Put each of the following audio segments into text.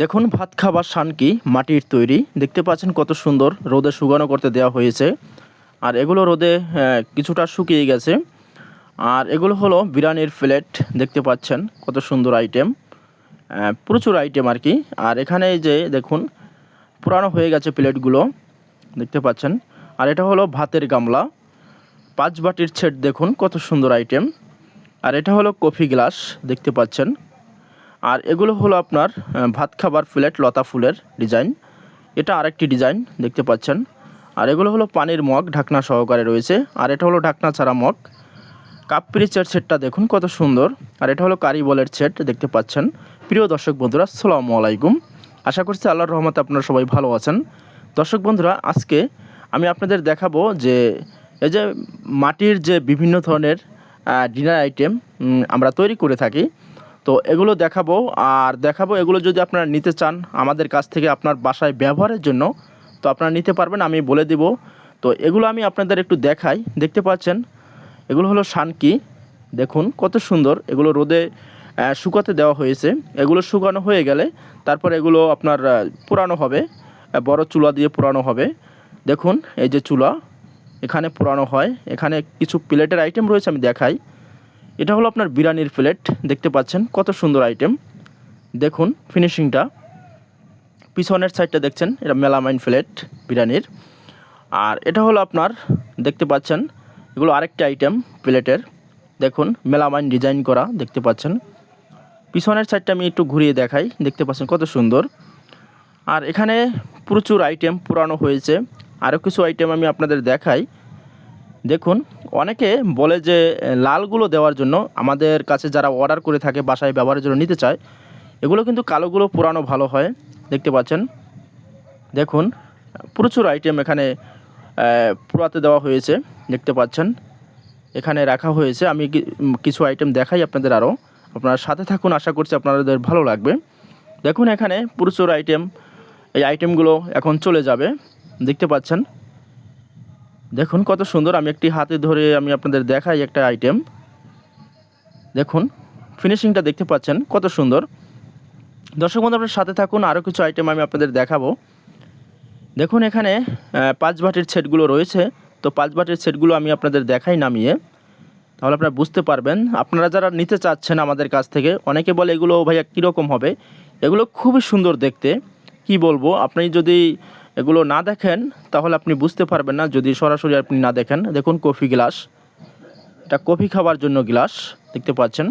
দেখুন, ভাত খাবার শানকি মাটির তৈরি। দেখতে পাচ্ছেন কত সুন্দর রোদে শুকানো করতে দেওয়া হয়েছে। আর এগুলো রোদে কিছুটা শুকিয়ে গেছে। আর এগুলো হলো বিরিয়ানির প্লেট, দেখতে পাচ্ছেন কত সুন্দর আইটেম। প্রচুর আইটেম আর কি। আর এখানে যে, দেখুন, পুরানো হয়ে গেছে প্লেটগুলো, দেখতে পাচ্ছেন। আর এটা হলো ভাতের গামলা। পাঁচ বাটির ছেট দেখুন কত সুন্দর আইটেম। আর এটা হলো কফি গ্লাস, দেখতে পাচ্ছেন। আর এগুলো হলো আপনার ভাত খাবার প্লেট লতা ফুলের ডিজাইন এটা আরেকটি ডিজাইন দেখতে পাচ্ছেন। আর এগুলো হলো পানির মগ, ঢাকনা সহকারে রয়েছে। আর এটা হলো ঢাকনা ছাড়া মগ। কাপ পিরিচের সেটটা দেখুন কত সুন্দর। আর এটা হলো কারি বলের সেট, দেখতে পাচ্ছেন। প্রিয় দর্শক বন্ধুরা, আসসালামু আলাইকুম। আশা করছি আল্লাহর রহমতে আপনারা সবাই ভালো আছেন। দর্শক বন্ধুরা, আজকে আমি আপনাদের দেখাবো যে এই যে মাটির যে বিভিন্ন ধরনের ডিনার আইটেম আমরা তৈরি করে থাকি তো এগুলো দেখাবো। আর দেখাবো এগুলো যদি আপনারা নিতে চান আমাদের কাছ থেকে আপনার বাসায় ব্যবহারের জন্য, তো আপনারা নিতে পারবেন, আমি বলে দিব। তো এগুলো আমি আপনাদের একটু দেখাই। দেখতে পাচ্ছেন, এগুলো হলো শানকি। দেখুন, কত সুন্দর। এগুলো রোদে শুকাতে দেওয়া হয়েছে। এগুলো শুকানো হয়ে গেলে তারপর এগুলো আপনার পোড়ানো হবে। বড় চুলা দিয়ে পোড়ানো হবে। দেখুন, এই যে চুলা, এখানে পোড়ানো হয়। এখানে কিছু প্লেটের আইটেম রয়েছে, আমি দেখাই। এটা হলো আপনার বিরিয়ানির প্লেট, দেখতে পাচ্ছেন কত সুন্দর আইটেম দেখুন ফিনিশিংটা পিছনের সাইডটা দেখছেন, এটা মেলামাইন প্লেট বিরিয়ানির। আর এটা হলো আপনার, দেখতে পাচ্ছেন, এগুলো আরেকটা আইটেম প্লেটের। দেখুন, মেলামাইন ডিজাইন করা, দেখতে পাচ্ছেন। পিছনের সাইডটা আমি একটু ঘুরিয়ে দেখাই, দেখতে পাচ্ছেন কত সুন্দর। আর এখানে প্রচুর আইটেম পুরানো হয়েছে। আরও কিছু আইটেম আমি আপনাদের দেখাই। দেখুন, অনেকে বলে যে, লালগুলো দেওয়ার জন্য আমাদের কাছে যারা অর্ডার করে থাকে, বাসায় ব্যবহারের জন্য নিতে চায়, এগুলো কিন্তু কালোগুলো পুরানো ভালো হয়। দেখতে পাচ্ছেন? দেখুন, প্রচুর আইটেম এখানে পুরাতে দেওয়া হয়েছে। দেখতে পাচ্ছেন? এখানে রাখা হয়েছে। আমি কিছু আইটেম দেখাই আপনাদের আরও আপনারা সাথে থাকুন, আশা করছি আপনাদের ভালো লাগবে। দেখুন এখানে প্রচুর আইটেম এই আইটেমগুলো এখন চলে যাবে। দেখতে পাচ্ছেন? দেখুন কত সুন্দর, আমি একটি হাতে ধরে আমি আপনাদের দেখাই একটা আইটেম দেখুন ফিনিশিংটা দেখতে পাচ্ছেন, কত সুন্দর। দর্শক বন্ধু, আপনার সাথে থাকুন আরও কিছু আইটেম আমি আপনাদের দেখাবো। দেখুন এখানে পাঁচ বাটির সেটগুলো রয়েছে। তো পাঁচ বাটির সেটগুলো আমি আপনাদের দেখাই নামিয়ে। তাহলে আপনারা বুঝতে পারবেন। আপনারা যারা নিতে চাচ্ছেন আমাদের কাছ থেকে, অনেকে বলে এগুলো ভাইয়া কীরকম হবে? এগুলো খুবই সুন্দর দেখতে। কি বলব, আপনি যদি এগুলো না দেখেন, তাহলে আপনি বুঝতে পারবেন না যদি সরাসরি আপনি না দেখেন। দেখুন কফি গ্লাস। এটা কফি খাবার জন্য গ্লাস, দেখতে পাচ্ছেন।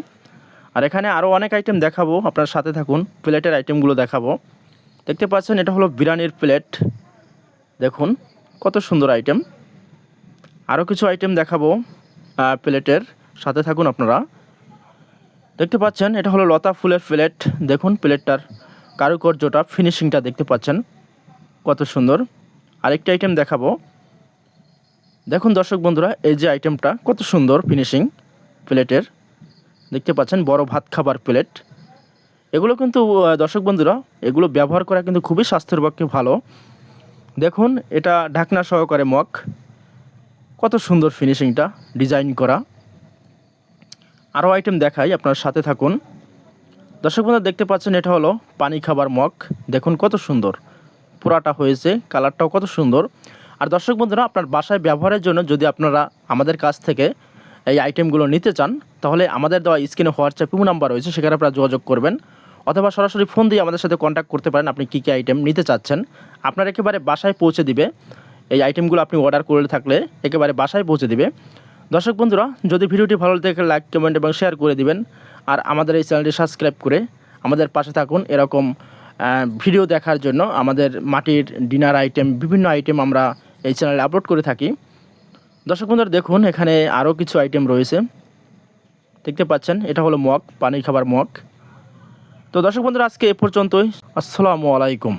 আর এখানে আরও অনেক আইটেম দেখাবো, আপনার সাথে থাকুন, প্লেটের আইটেমগুলো দেখাবো। দেখতে পাচ্ছেন, এটা হলো বিরিয়ানির প্লেট। দেখুন, কত সুন্দর আইটেম আরও কিছু আইটেম দেখাবো প্লেটের। সাথে থাকুন আপনারা। দেখতে পাচ্ছেন, এটা হলো লতা ফুলের প্লেট। দেখুন, প্লেটটার কারুকার্যটা ফিনিশিংটা দেখতে পাচ্ছেন। কত সুন্দর। আরেকটা আইটেম দেখাবো। দেখুন দর্শক বন্ধুরা, এই যে আইটেমটা কত সুন্দর ফিনিশিং প্লেটের। দেখতে পাচ্ছেন, বড় ভাত খাবার প্লেট। এগুলো কিন্তু দর্শক বন্ধুরা, এগুলো ব্যবহার করা কিন্তু খুবই স্বাস্থ্যের পক্ষে ভালো। দেখুন, এটা ঢাকনা সহকারে মগ। কত সুন্দর ফিনিশিংটা ডিজাইন করা। আরও আইটেম দেখাই, আপনার সাথে থাকুন। দর্শক বন্ধুরা, দেখতে পাচ্ছেন, এটা হলো পানি খাবার মগ। দেখুন কত সুন্দর। পুরাটা হয়েছে, কালারটাও কত সুন্দর। আর দর্শক বন্ধুরা, আপনার বাসায় ব্যবহারের জন্য যদি আপনারা আমাদের কাছ থেকে এই আইটেমগুলো নিতে চান, তাহলে আমাদের দেওয়া স্ক্রিনে হোয়াটসঅ্যাপ নাম্বার রয়েছে, সেখানে আপনারা যোগাযোগ করবেন। অথবা সরাসরি ফোন দিয়ে আমাদের সাথে কন্ট্যাক্ট করতে পারেন, আপনি কী কী আইটেম নিতে চাচ্ছেন। আপনার একেবারে বাসায় পৌঁছে দিবে, এই আইটেমগুলো আপনি অর্ডার করে থাকলে একেবারে বাসায় পৌঁছে দিবে। দর্শক বন্ধুরা, যদি ভিডিওটি ভালো লাগে লাইক কমেন্ট এবং শেয়ার করে দিবেন। আর আমাদের এই চ্যানেলটি সাবস্ক্রাইব করে আমাদের পাশে থাকুন, এরকম ভিডিও দেখার জন্য আমাদের মাটির ডিনার আইটেম, বিভিন্ন আইটেম আমরা এই চ্যানেলে আপলোড করে থাকি। দর্শক বন্ধুরা, দেখুন, এখানে আরও কিছু আইটেম রয়েছে। দেখতে পাচ্ছেন, এটা হলো মগ পানি খাবার মগ। তো দর্শক বন্ধুরা, আজকে এ পর্যন্তই। আসসালামু আলাইকুম।